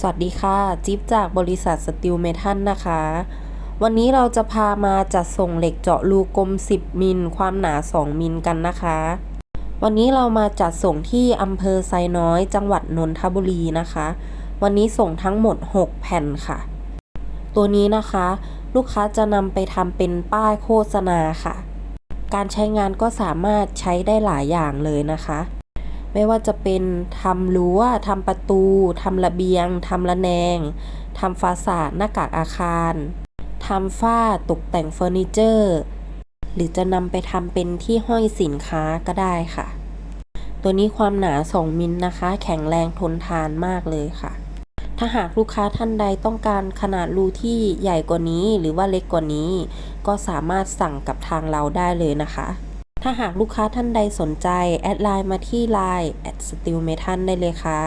สวัสดีค่ะ จิ๊บจากบริษัทสติลเมทัลนะคะ วันนี้เราจะพามาจัดส่งเหล็กเจาะรูกลม 10 มิล ความหนา 2 มิลกันนะคะ วันนี้เรามาจัดส่งที่อำเภอไซน้อย จังหวัดนนทบุรีนะคะ วันนี้ส่งทั้งหมด 6 แผ่นค่ะ ตัวนี้นะคะ ลูกค้าจะนำไปทำเป็นป้ายโฆษณาค่ะ การใช้งานก็สามารถใช้ได้หลายอย่างเลยนะคะ ไม่ว่าจะเป็นทำรั้วทำประตูทำระเบียงทำระแนงทำฟาสาดหน้ากากอาคารทำฝ้าตกแต่งเฟอร์นิเจอร์ หรือจะนำไปทำเป็นที่ห้อยสินค้าก็ได้ค่ะ ตัวนี้ความหนา 2 มิลนะคะ แข็งแรงทนทานมากเลยค่ะ ถ้าหากลูกค้าท่านใดต้องการขนาดรูที่ใหญ่กว่านี้หรือว่าเล็กกว่านี้ ก็สามารถสั่งกับทางเราได้เลยนะคะ ถ้าหากลูกค้าท่านใดสนใจ แอดไลน์มาที่ Line แอดสติลเมทันได้เลยค่ะ